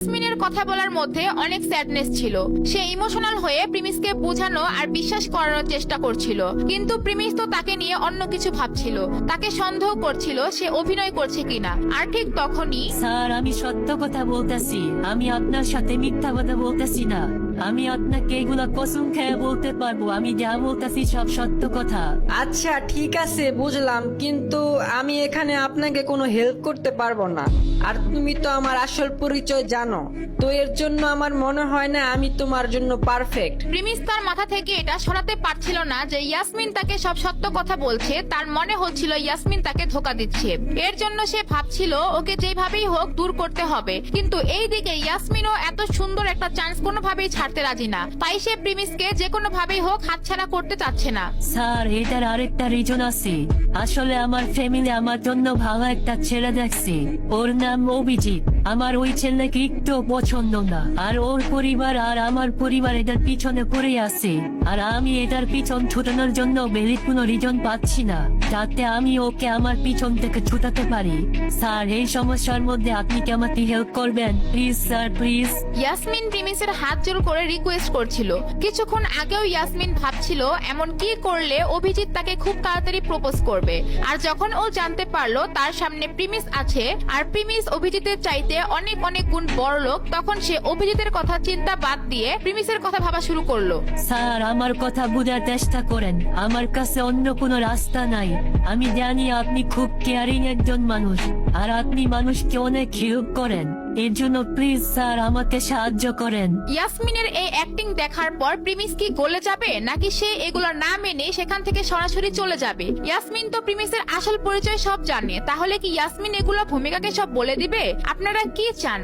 ইয়াসমিনের কথা বলার মধ্যে অনেক স্যাডনেস ছিল। সে ইমোশনাল হয়ে প্রিমিসকে বোঝানো আর বিশ্বাস করানোর চেষ্টা করছিল। কিন্তু প্রিমিস তো তাকে নিয়ে অন্য কিছু ভাবছিল। তাকে সন্দেহ করছিল সে অভিনয় করছে কিনা। আর ঠিক তখনই স্যার আমি সত্য কথা বলতেছি। আমি আপনার সাথে মিথ্যা কথা বলতেছি না। আমি আপনাকে এগুলা কসম খেয়ে বলতে পারব। আমি যা বলতেছি সব সত্য কথা। আচ্ছা ঠিক আছে বুঝলাম। কিন্তু আমি এখানে আপনাকে কোনো হেল্প করতে পারব না। আর তুমি তো আমার আসল পরিচয় জানো। তো এর জন্য আমার মনে হয় না আমি তোমার জন্য পারফেক্ট। প্রিমিস তার মাথা থেকে এটা সরাতে পারছিল না যে ইয়াসমিন তাকে সব সত্য কথা বলছে তার মনে হচ্ছিল ইয়াসমিন তাকে ধোকা দিচ্ছে। এর জন্য সে ভাবছিল ওকে যেভাবেই হোক দূর করতে হবে। কিন্তু এই দিকে ইয়াসমিনও এত সুন্দর একটা চান্স কোনোভাবেই ছাড়তে রাজি না। তাই সে প্রিমিসকে যে কোনো ভাবেই হোক হাতছাড়া করতে চাচ্ছে না। স্যার এটার আরেকটা রিজন আছে। আসলে আমার ফ্যামিলি আমার জন্য ভালো একটা ছেলে দেখছে। ওর নাম অভিজিৎ। আমার ওই ছেলেকে একটু পছন্দ না। আর ওর পরিবার আর আমার পরিবার এটার পিছনে পড়ে আছে। আর আমি এটার পিছন ছুটানোর জন্য বেলি কোনো রিজন পাচ্ছি না। যাতে আমি ওকে আমার পিছন থেকে ছুটাতে পারি। স্যার, এই সমস্যার মধ্যে আপনি কি আমাকে হেল্প করবেন? প্লিজ স্যার প্লিজ ইয়াসমিন প্রিমিসের হাত জোর করে রিকোয়েস্ট করছিল। কিছুক্ষণ আগেও ইয়াসমিন ভাবছিল, এমন কি করলে অভিজিৎ তাকে খুব তাড়াতাড়ি প্রপোজ করবে? আর যখন ও জানতে পারল, তার সামনে প্রিমিস আছে। আর প্রিমিস অভিজিতের চাইতে অনেক অনেক গুণ বড় লোক, তখন সে অভিজিতের কথা চিন্তা বাদ দিয়ে প্রিমিসের কথা ভাবা শুরু করল। স্যার, আমার কথা বোঝার চেষ্টা করেন। আমার কাছে অন্য কোনো রাস্তা নাই। আমি জানি আপনি খুব কেয়ারিং একজন মানুষ, আর আপনি মানুষকে অনেক হেল্প করেন। এর জন্য প্লিজ স্যার, আমাকে সাহায্য করেন। ইয়াসমিনের এই অ্যাক্টিং দেখার পর প্রিমিস কি গলে যাবে, নাকি সে এগুলো না মেনে সেখান থেকে সরাসরি চলে যাবে? ইয়াসমিন তো প্রিমিসের আসল পরিচয় সব জানে, তাহলে কি ইয়াসমিন এগুলো ভূমিকাকে সব বলে দিবে? আপনারা কি চান?